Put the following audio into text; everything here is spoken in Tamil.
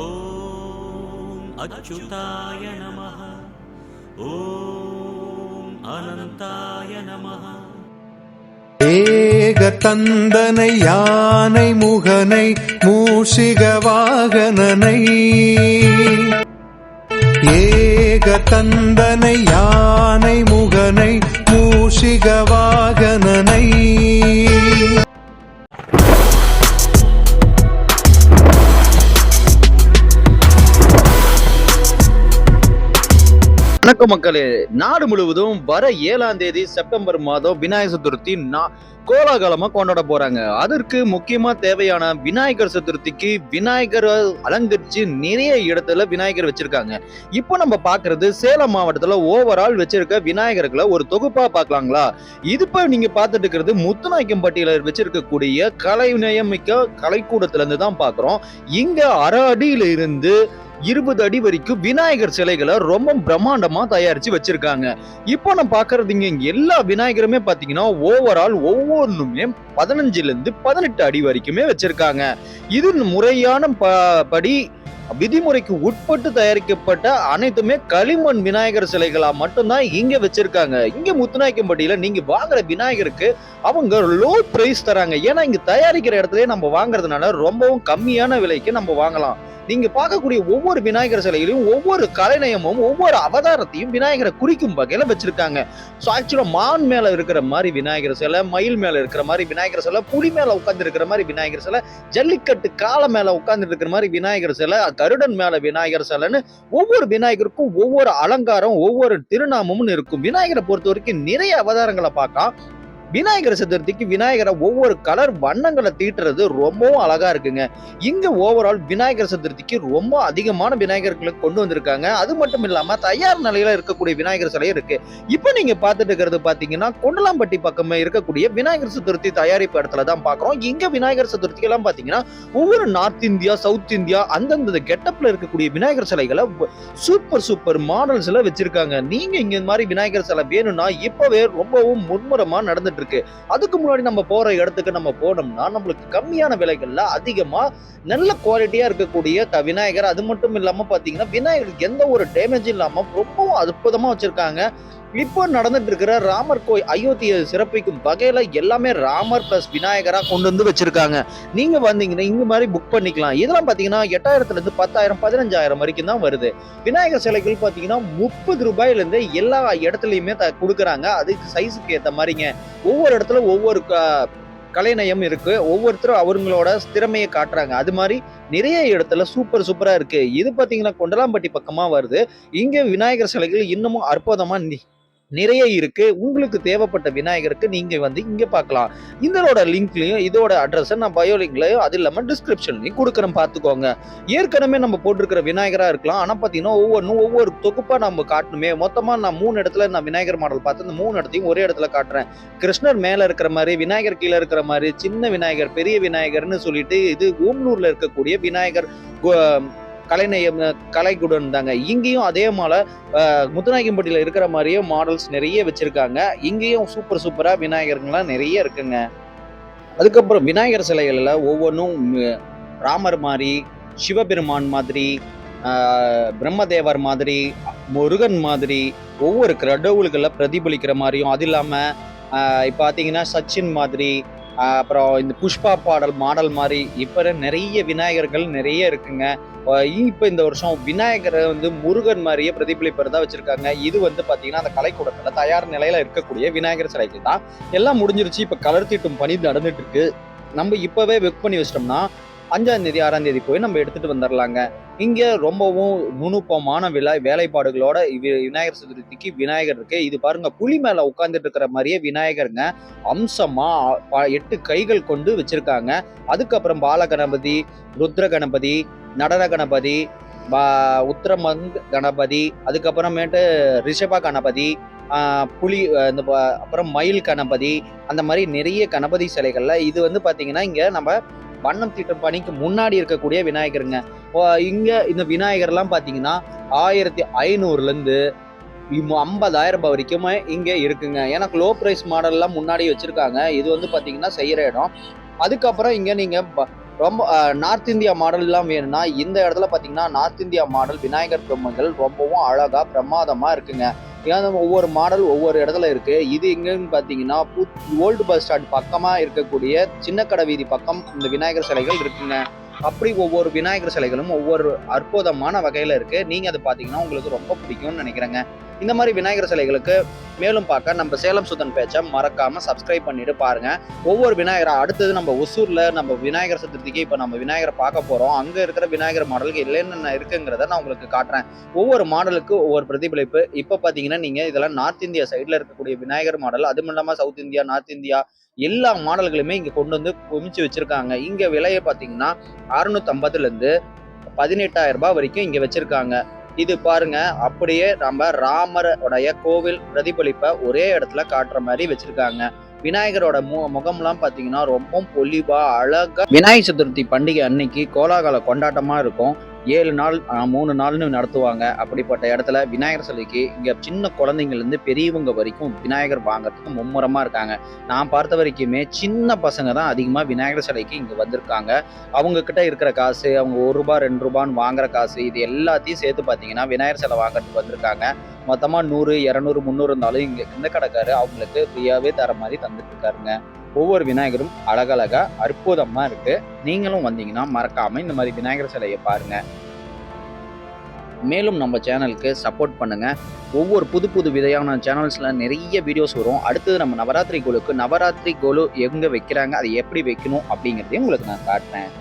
ॐ अच्युताय नमः ॐ अनन्ताय नमः ஏக தந்தனை யானை முகனை மூஷிக வாகனனை ஏக தந்தனை யானை முகனை மூஷிக வாகனனை வணக்கம் மக்களே. நாடு முழுவதும் வர ஏழாம் தேதி செப்டம்பர் மாதம் விநாயகர் சதுர்த்தி கோலாகலமா கொண்டாட போறாங்க. அதற்கு முக்கியமா தேவையான விநாயகர் சதுர்த்திக்கு விநாயகர் அலங்கரிச்சு நிறைய இடத்துல விநாயகர் வச்சிருக்காங்க. இப்போ நம்ம பாக்குறது சேலம் மாவட்டத்துல ஓவரால் வச்சிருக்க விநாயகர்களை ஒரு தொகுப்பா பார்க்கலாங்களா இது இப்போ நீங்க பார்த்துட்டு இருக்கிறது முத்துநாயக்கம்பட்டியில வச்சிருக்கக்கூடிய கலை நியமிக்க கலைக்கூடத்துல இருந்து தான் பாக்குறோம். இங்க அரை அடியில இருந்து இருபது அடி வரைக்கும் விநாயகர் சிலைகளை ரொம்ப பிரம்மாண்டமா தயாரிச்சு வச்சிருக்காங்க. இப்போ நம்ம பாக்குறது இங்கே எல்லா விநாயகருமே பாத்தீங்கன்னா ஓவரால் ஒவ்வொன்றுமே பதினஞ்சுல இருந்து பதினெட்டு அடி வரைக்குமே வச்சிருக்காங்க. இது முறையான ப- படி விதிமுறைக்கு உட்பட்டு தயாரிக்கப்பட்ட அனைத்துமே களிமண் விநாயகர் சிலைகளா மட்டும்தான் இங்க வச்சிருக்காங்க. இங்க முத்துநாயக்கம்பட்டியில நீங்க வாங்குற விநாயகருக்கு அவங்க லோ பிரைஸ் தராங்க. ஏன்னா இங்க தயாரிக்கிற இடத்துல நம்ம வாங்குறதுனால ரொம்பவும் கம்மியான விலைக்கு நம்ம வாங்கலாம். நீங்க பார்க்கக்கூடிய ஒவ்வொரு விநாயகர் சிலையிலும் ஒவ்வொரு கலைநயமும் ஒவ்வொரு அவதாரத்தையும் விநாயகரை குறிக்கும் வகையில வச்சிருக்காங்க. ஸோ ஆக்சுவலா மான் மேல இருக்கிற மாதிரி விநாயகர் சிலை மயில் மேல இருக்கிற மாதிரி விநாயகர் சிலை புலி மேல உட்கார்ந்து இருக்கிற மாதிரி விநாயகர் சிலை ஜல்லிக்கட்டு கால மேல உட்கார்ந்து இருக்கிற மாதிரி விநாயகர் சிலை கருடன் மேல விநாயகர் சிலைன்னு ஒவ்வொரு விநாயகருக்கும் ஒவ்வொரு அலங்காரம் ஒவ்வொரு திருநாமமும் இருக்கும். விநாயகரை பொறுத்த வரைக்கும் நிறைய அவதாரங்களை பார்க்கலாம். விநாயகர் சதுர்த்திக்கு விநாயகரை ஒவ்வொரு கலர் வண்ணங்களை தீட்டுறது ரொம்பவும் அழகா இருக்குங்க. இங்க ஓவரால் விநாயகர் சதுர்த்திக்கு ரொம்ப அதிகமான விநாயகர்களை கொண்டு வந்திருக்காங்க. அது மட்டும் இல்லாம தயார் நிலையில இருக்கக்கூடிய விநாயகர் சிலை இருக்கு. இப்போ நீங்க பார்த்துட்டு இருக்கிறது பாத்தீங்கன்னா கொண்டலாம்பட்டி பக்கமே இருக்கக்கூடிய விநாயகர் சதுர்த்தி தயாரிப்பு இடத்துல தான் பாக்குறோம் இங்க விநாயகர் சதுர்த்திக்கு எல்லாம் பாத்தீங்கன்னா ஒவ்வொரு நார்த் இந்தியா சவுத் இந்தியா அந்தந்த கெட்டப்ல இருக்கக்கூடிய விநாயகர் சிலைகளை சூப்பர் சூப்பர் மாடல்ஸ்ல வச்சிருக்காங்க. நீங்க இங்க இந்த மாதிரி விநாயகர் சிலை வேணும்னா இப்பவே ரொம்பவும் மும்முரமா நடந்துட்டு இருக்கு. அதுக்கு முன்னாடி நம்ம போற இடத்துக்கு நம்ம போனோம்னா நம்மளுக்கு கம்மியான விலைகள்ல அதிகமா நல்ல குவாலிட்டியா இருக்கக்கூடிய விநாயகர். அது மட்டும் இல்லாம பாத்தீங்கன்னா விநாயகருக்கு எந்த ஒரு டேமேஜும் இல்லாம ரொம்பவும் அற்புதமா வச்சிருக்காங்க. இப்போ நடந்துட்டு இருக்கிற ராமர் கோயில் அயோத்தியை சிறப்பிக்கும் வகையில எல்லாமே ராமர் பிளஸ் விநாயகரா கொண்டு வந்து வச்சிருக்காங்க. நீங்க வந்தீங்கன்னா இங்க மாதிரி புக் பண்ணிக்கலாம். இதெல்லாம் பாத்தீங்கன்னா எட்டாயிரத்துல இருந்து பத்தாயிரம் பதினஞ்சாயிரம் வரைக்கும் தான் வருது. விநாயகர் சிலைகள் பாத்தீங்கன்னா முப்பது ரூபாயில இருந்து எல்லா இடத்துலயுமே த- கொடுக்குறாங்க. அதுக்கு சைஸுக்கு ஏத்த மாதிரிங்க. ஒவ்வொரு இடத்துல ஒவ்வொரு க- கலைநயம் இருக்கு. ஒவ்வொருத்தரும் அவங்களோட திறமையை காட்டுறாங்க. அது மாதிரி நிறைய இடத்துல சூப்பர் சூப்பரா இருக்கு. இது பாத்தீங்கன்னா கொண்டலாம்பட்டி பக்கமா வருது. இங்க விநாயகர் சிலைகள் இன்னமும் அற்புதமா நிறைய இருக்கு. உங்களுக்கு தேவைப்பட்ட விநாயகருக்கு நீங்க வந்து இங்க பார்க்கலாம். இதனோட லிங்க்லயும் இதோட அட்ரஸ் நான் பயோ லிங்க்லயும் அது இல்லாம டிஸ்கிரிப்ஷன்லயும் கொடுக்குறேன். பார்த்துக்கோங்க. ஏற்கனவே நம்ம போட்டிருக்கிற விநாயகரா இருக்கலாம். ஆனா பாத்தீங்கன்னா ஒவ்வொன்றும் ஒவ்வொரு தொகுப்பா நம்ம காட்டணுமே. மொத்தமா நான் மூணு இடத்துல நான் விநாயகர் மாடல் பார்த்து இந்த மூணு இடத்தையும் ஒரே இடத்துல காட்டுறேன். கிருஷ்ணர் மேல இருக்கிற மாதிரி விநாயகர் கீழே இருக்கிற மாதிரி சின்ன விநாயகர் பெரிய விநாயகர்னு சொல்லிட்டு இது ஓம்லூர்ல இருக்கக்கூடிய விநாயகர் கலைநயம் கலைகுடன் தாங்க. இங்கேயும் அதே போல முத்துநாயகம்பட்டியில் இருக்கிற மாதிரியே மாடல்ஸ் நிறைய வச்சிருக்காங்க. இங்கேயும் சூப்பர் சூப்பராக விநாயகர்கள்லாம் நிறைய இருக்குங்க. அதுக்கப்புறம் விநாயகர் சிலைகளில் ஒவ்வொன்றும் ராமர் மாதிரி சிவபெருமான் மாதிரி பிரம்மதேவர் மாதிரி முருகன் மாதிரி ஒவ்வொரு கடவுள்களை பிரதிபலிக்கிற மாதிரியும் அது இல்லாமல் இப்போ பார்த்தீங்கன்னா சச்சின் மாதிரி அப்புறம் இந்த புஷ்பா பாடல் மாடல் மாதிரி இப்போ நிறைய விநாயகர்கள் நிறைய இருக்குங்க. இப்போ இந்த வருஷம் விநாயகரை வந்து முருகன் மாதிரியே பிரதிபலிப்பறதா வச்சுருக்காங்க. இது வந்து பார்த்திங்கன்னா அந்த கலைக்கூடத்தில் தயார் நிலையில் இருக்கக்கூடிய விநாயகர் சிலைகள் தான். எல்லாம் முடிஞ்சிருச்சு. இப்போ கலர் தீட்டும் பணி நடந்துட்டு இருக்கு. நம்ம இப்போவே வெக் பண்ணி வச்சிட்டோம்னா அஞ்சாம் தேதி ஆறாம் தேதி போய் நம்ம எடுத்துட்டு வந்துடலாங்க இங்க ரொம்பவும் நுணுப்பமான விலை வேலைப்பாடுகளோட வி- விநாயகர் சதுர்த்திக்கு விநாயகர் இருக்கு. இது பாருங்க புலி மேல உட்கார்ந்துட்டு இருக்கிற மாதிரியே விநாயகருங்க. அம்சமா எட்டு கைகள் கொண்டு வச்சிருக்காங்க. அதுக்கப்புறம் பால கணபதி ருத்ர கணபதி நடன கணபதி பா- கணபதி அதுக்கப்புறமேட்டு ரிஷப கணபதி புலி இந்த அப்புறம் மயில் கணபதி அந்த மாதிரி நிறைய கணபதி சிலைகள்ல இது வந்து பாத்தீங்கன்னா இங்க நம்ம வண்ணம் தீட்டும் பணிக்கு முன்னாடி இருக்கக்கூடிய விநாயகருங்க. இங்கே இங்க இந்த விநாயகர்லாம் பாத்தீங்கன்னா ஆயிரத்தி ஐநூறுல இருந்து ஐம்பதாயிரம் ரூபாய் வரைக்குமே இங்கே இருக்குங்க. எனக்கு லோ பிரைஸ் மாடல்லாம் முன்னாடி வச்சுருக்காங்க. இது வந்து பார்த்தீங்கன்னா செய்கிற இடம். அதுக்கப்புறம் இங்கே நீங்கள் ப- ரொம்ப நார்த் இந்தியா மாடல்லாம் வேணும்னா இந்த இடத்துல பார்த்தீங்கன்னா நார்த் இந்தியா மாடல் விநாயகர் பிரம்மங்கள் ரொம்பவும் அழகாக பிரமாதமாக இருக்குங்க. ஏன்னா ஒவ்வொரு மாடல் ஒவ்வொரு இடத்துல இருக்கு. இது எங்கன்னு பார்த்தீங்கன்னா ஓல்டு பஸ் ஸ்டாண்ட் பக்கமாக இருக்கக்கூடிய சின்ன கடை வீதி பக்கம் இந்த விநாயகர் சிலைகள் இருக்குங்க. அப்படி ஒவ்வொரு விநாயகர் சிலைகளும் ஒவ்வொரு அற்புதமான வகையில் இருக்குது நீங்கள் அதை பார்த்தீங்கன்னா உங்களுக்கு ரொம்ப பிடிக்கும்னு நினைக்கிறேங்க. இந்த மாதிரி விநாயகர் சிலைகளுக்கு மேலும் பார்க்க நம்ம சேலம் சுதன் பேச்சை மறக்காமல் சப்ஸ்கிரைப் பண்ணிட்டு பாருங்க. ஒவ்வொரு விநாயகரா அடுத்தது நம்ம ஒசூரில் நம்ம விநாயகர் சதுர்த்திக்கு இப்போ நம்ம விநாயகரை பார்க்க போகிறோம் அங்கே இருக்கிற விநாயகர் மாடலுக்கு என்னென்ன இருக்குங்கிறத நான் உங்களுக்கு காட்டுறேன். ஒவ்வொரு மாடலுக்கு ஒவ்வொரு பிரதிபலிப்பு. இப்போ பார்த்தீங்கன்னா நீங்கள் இதெல்லாம் நார்த் இந்தியா சைடில் இருக்கக்கூடிய விநாயகர் மாடல் அதுவும் இல்லாமல் சவுத் இந்தியா நார்த் இந்தியா எல்லா மாடல்களுமே இங்கே கொண்டு வந்து குமிச்சு வச்சுருக்காங்க. இங்கே விலையை பார்த்தீங்கன்னா அறுநூத்தம்பதுலேருந்து பதினெட்டாயிரம் ரூபாய் வரைக்கும் இங்கே வச்சுருக்காங்க. இது பாருங்க அப்படியே நம்ம ராமரோடைய கோவில் பிரதிபலிப்பை ஒரே இடத்துல காட்டுற மாதிரி வச்சிருக்காங்க. விநாயகரோட மு முகம்லாம் பார்த்தீங்கன்னா ரொம்ப பொலிவா அழகா. விநாயகர் சதுர்த்தி பண்டிகை அன்னைக்கு கோலாகல கொண்டாட்டமா இருக்கும். ஏழு நாள் மூணு நாள்னு நடத்துவாங்க. அப்படிப்பட்ட இடத்துல விநாயகர் சிலைக்கு இங்கே சின்ன குழந்தைங்கள்லேருந்து பெரியவங்க வரைக்கும் விநாயகர் வாங்கிறதுக்கு மும்முரமாக இருக்காங்க. நான் பார்த்த வரைக்குமே சின்ன பசங்க தான் அதிகமாக விநாயகர் சிலைக்கு இங்கே வந்திருக்காங்க. அவங்கக்கிட்ட இருக்கிற காசு அவங்க ஒரு ரூபா ரெண்டு ரூபான்னு வாங்குற காசு இது எல்லாத்தையும் சேர்த்து பார்த்தீங்கன்னா விநாயகர் சிலை வாங்குறதுக்கு வந்திருக்காங்க. மொத்தமாக நூறு இரநூறு முந்நூறு இருந்தாலும் இங்கே இந்த கடைக்காரு அவங்களுக்கு ஃப்ரீயாகவே தர மாதிரி தந்துட்டு இருக்காருங்க. ஒவ்வொரு விநாயகரும் அழகழகா அற்புதமாக இருக்குது நீங்களும் வந்தீங்கன்னா மறக்காமல் இந்த மாதிரி விநாயகர் சிலையை பாருங்கள் மேலும் நம்ம சேனலுக்கு சப்போர்ட் பண்ணுங்கள் ஒவ்வொரு புது புது விதையான சேனல்ஸில் நிறைய வீடியோஸ் வரும். அடுத்தது நம்ம நவராத்திரி கோலுக்கு நவராத்திரி கோலு எங்கே வைக்கிறாங்க அதை எப்படி வைக்கணும் அப்படிங்கிறதையும் உங்களுக்கு நான் காட்டுறேன்.